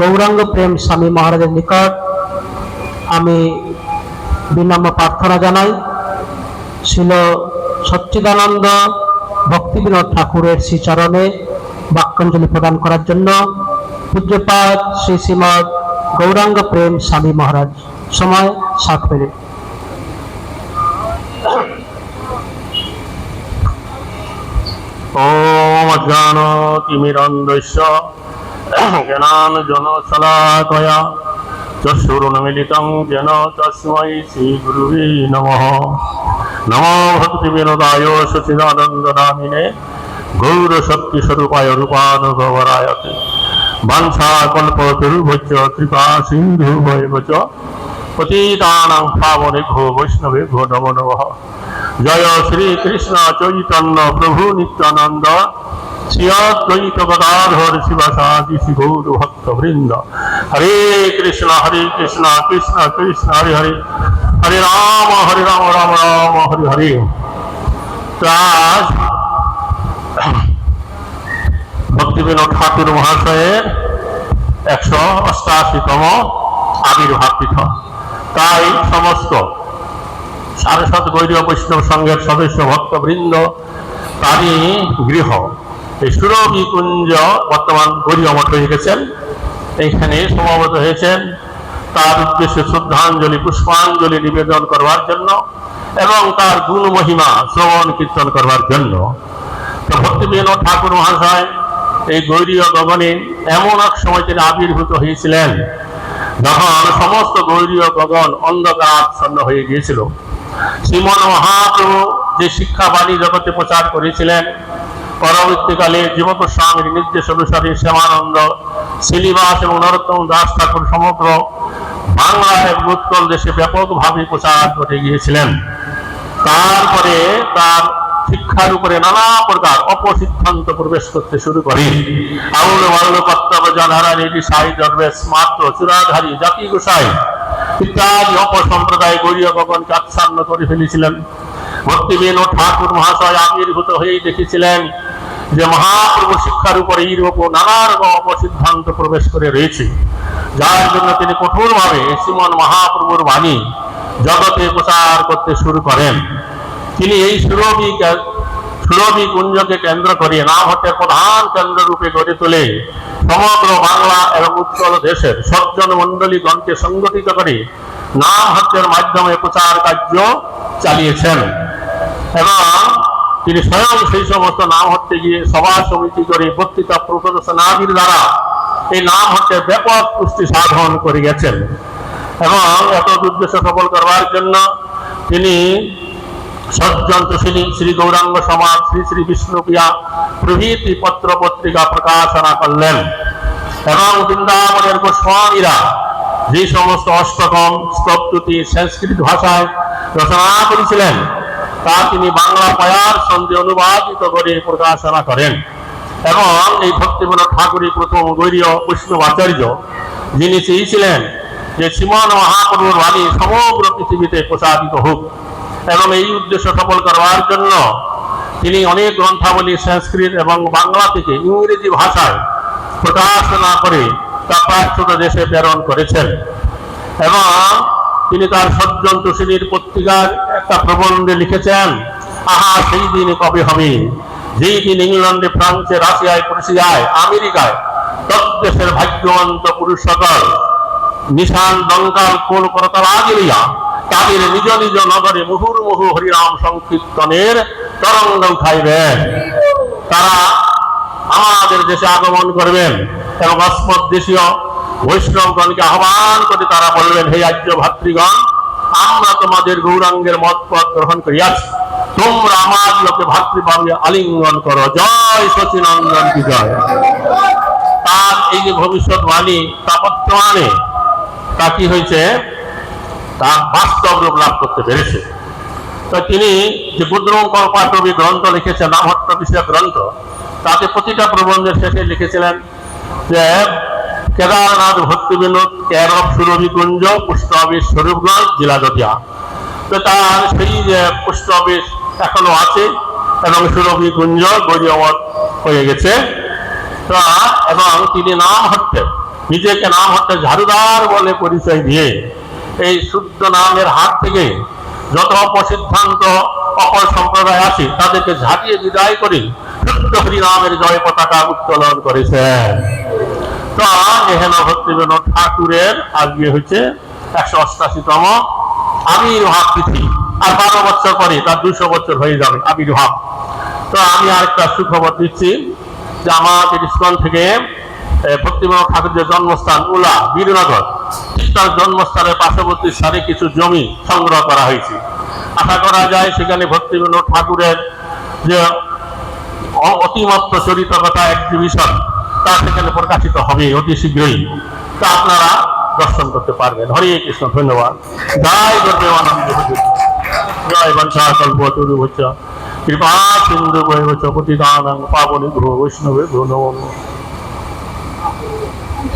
গৌরাঙ্গ প্রেম স্বামী মহারাজের নিকট আমি বিনম্র প্রার্থনা জানাই। ছিল সচ্চিদানন্দ ভক্তিবিনোদ ঠাকুরের শ্রীচরণে বাক্যাঞ্জলি প্রদান করার জন্য পূজ্যপাদ শ্রী শ্রীমদ গৌরাঙ্গ প্রেম স্বামী মহারাজ। সময় সাত মিনিট। ॐ জ্ঞানাঞ্জন শলাকয়া চক্ষুরুন্মিলিতং যেন তস্মৈ শ্রীগুরুবে নমঃ নমো ভক্তি বিনোদায় সচিদানন্দ নামিনে গৌরশক্তি স্বরূপায় রূপানুভবরায়তে বাঞ্ছা কল্পতরুভ্য কৃপা সিন্ধু ভৈবচ পতিতানাং পাবনেভ্যো বৈষ্ণবেভ্যো নমো নমঃ জয় শ্রীকৃষ্ণ চৈতন্য প্রভু নিত্যানন্দ শ্রীয়দ্বৈত গদাধর শিবাসাদি শিগৌর ভক্ত বৃন্দ হরে কৃষ্ণ হরে কৃষ্ণ কৃষ্ণ কৃষ্ণ হরে হরে হরে রাম হরে রাম রাম রাম হরে হরে ভক্তিবিনোদ ঠাকুর মহাশয়ের একশো অষ্টাশিতম আবির্ভাব তিথ তাই সমস্ত সারস্বত গৈরীয় বৈষ্ণব সংঘের সদস্য ভক্তবৃন্দ তারই গৃহ এই কুঞ্জ বর্তমান গৌরীয় মঠ হয়ে গেছেন। এইখানে সমাবেত হয়েছেন। তার উদ্দেশ্যে শ্রদ্ধাঞ্জলি, পুষ্পাঞ্জলি নিবেদন করবার জন্য এবং তার গুণ মহিমা শ্রবণ কীর্তন করবার জন্য। ঠাকুর মহাশয়, এই গৌরীয় গগনে এমন এক সময় তিনি আবির্ভূত হয়েছিলেন যখন সমস্ত গৌরীয় গগন অন্ধকারাচ্ছন্ন হয়ে গিয়েছিল। শ্রীমন মহাপ্রভু যে শিক্ষাবাণী জগতে প্রচার করেছিলেন পরবর্তীকালে জীবক স্বামীর নির্দেশ অনুসারে শ্যামানন্দ, শ্রীনিবাস এবং নরোত্তম দাস ঠাকুর সমগ্র বাংলা এবং উৎকল দেশে ব্যাপকভাবে প্রচার করে গিয়েছিলেন। তারপরে তার শিক্ষার উপরে নানা প্রকার অপসিদ্ধান্ত প্রবেশ করতে শুরু করে। আউল বাউল কর্তব্য জানারা নিটি সাই দরবেশ মাত্র চূড়াধারী জাতি গোসাই ইত্যাদি অপসম্প্রদায় গৌরীয় গগনকে আচ্ছন্ন করে ফেলেছিলেন। ভক্তিবেন ও ঠাকুর মহাশয় আবির্ভূত হয়েই দেখেছিলেন যে মহাপ্রভু শিক্ষার উপরে এইরূপ নানা রকম অপসিদ্ধান্ত প্রবেশ করে রয়েছে। যার জন্য তিনি কঠোরভাবে শ্রীমন মহাপ্রভুর বাণী জগতে প্রচার করতে শুরু করেন। তিনি এই সুরভি সুরভি কুঞ্জকে কেন্দ্র করে নামহট্টের প্রধান কেন্দ্র রূপে গড়ে তোলে সমগ্র বাংলা এবং উৎকল দেশের সজ্জন মণ্ডলীগণকে সংগঠিত করে নামহট্টের মাধ্যমে প্রচার কার্য চালিয়েছেন। এবং তিনি স্বয়ং সেই সমস্ত নাম হচ্ছে গিয়ে সভা সমিতি করে বক্তৃতা প্রদর্শনাদির দ্বারা এই নাম হচ্ছে ব্যাপক পুষ্টি সাধন করে গেছেন এবং এত উদ্দেশ্য সফল করবার জন্য তিনি সজ্জন্ত শ্রী শ্রী গৌরাঙ্গ সমাজ, শ্রী শ্রী বিষ্ণুপ্রিয়া প্রভৃতি পত্র পত্রিকা প্রকাশনা করলেন। এবং বৃন্দাবনের গোস্বামীরা যে সমস্ত অষ্টকম স্তবতুতি সংস্কৃত ভাষায় রচনা করেছিলেন তা তিনি বাংলা পয়ার সন্ধে অনুবাদিত করে প্রকাশনা করেন। এবং এই ভক্তিমূলক ঠাকুরই প্রথম গৈরীয় বৈষ্ণবাচার্য যিনি চেয়েছিলেন যে শ্রীমান মহাপ্রভুর বাণী সমগ্র পৃথিবীতে প্রসারিত হোক। এবং এই উদ্দেশ্য সফল করবার জন্য তিনি অনেক গ্রন্থাবলী, সংস্কৃত এবং বাংলা থেকে ইংরেজি ভাষায় প্রকাশনা করে তা প্রাচ্যত দেশে প্রেরণ করেছেন। এবং তিনি তার সজ্জন তুষিনীর পত্রিকার একটা প্রবন্ধে লিখেছেন, আহা, সেই দিন কবে হবে? যেই দিন ইংল্যান্ডে ফ্রান্সে, রাশিয়ায় প্রুশিয়ায় আমেরিকায় তদ্দেশের ভাগ্যবন্ত পুরুষ সকল নিশান দঙ্কাল কোল করতলা গিলিয়া তাদের নিজ নিজ নগরে মুহুর মুহু হরিরাম সংকীর্তনের তরঙ্গ উঠাইবেন। তারা আমাদের দেশে আগমন করবেন এবং অস্মৎ দেশীয় বৈষ্ণবগণকে আহ্বান করে তারা বলবেন হে আর্য ভাতৃগণ, আমরা তোমাদের গৌরাঙ্গের মত পথ গ্রহণ করিয়াছি তোমরা আমার লোকে ভাতৃভাবে আলিঙ্গন করো। জয় সচিনন্দন কি জয়। তার এই যে ভবিষ্যৎবাণী, তা বর্তমানে তা কি হয়েছে? তা বাস্তব রূপ লাভ করতে পেরেছে। তো তিনি যে গুদ্রম কল্পাটবী গ্রন্থ লিখেছেন, নামহট্ট বিষয়ক গ্রন্থ তাতে প্রতিটা প্রবন্ধের শেষে লিখেছিলেন যে কেদারনাথ ভক্তি বিনোদ, কেরব সুরভি কুঞ্জ পুষ্ট আবির স্বরূপগঞ্জ জেলা দতিয়া তো তার সেই যে আবির এখনও আছে এবং সুরভি কুঞ্জ গরিয়মত হয়ে গেছে। এবং তিনি নাম হচ্ছে, নিজেকে নাম হচ্ছে ঝাড়ুদার বলে পরিচয় দিয়ে এই শুদ্ধ নামের হাত থেকে যত অপসিদ্ধান্ত, অপর সম্প্রদায় আছে, তাদেরকে ঝাঁটিয়ে বিদায় করে শুদ্ধ হরিনামের জয় পতাকা উত্তোলন করেছেন। তো এখানে ভক্তিবিনোদ ঠাকুরের আজকে হচ্ছে একশো অষ্টাশিতম আবির্ভাব তিথি। আর বারো বছর পরে তার দুশো বছর হয়ে যাবে আবির্ভাব তো আমি আরেকটা সুখবর দিচ্ছি যে আমাদের ইস্কন থেকে এ, ঠাকুরের জন্মস্থান উলা বীরনগর তার জন্মস্থানের পার্শ্ববর্তী সারে কিছু জমি সংগ্রহ করা হয়েছে। আশা করা যায় সেখানে ভক্তিবিনোদ ঠাকুরের যে অতিমাত্র চরিত কথা এক্সিবিশন তা সেখানে প্রকাশিত হবে অতি শীঘ্রই। তা আপনারা দর্শন করতে পারবেন। হরে কৃষ্ণ, ধন্যবাদ। জয় গর্বেমানন্দ জয় বংশা কৃপা সিন্ধু বৈবচ পতিতানাং পাবনি ভো বৈষ্ণবে ভো নমঃ।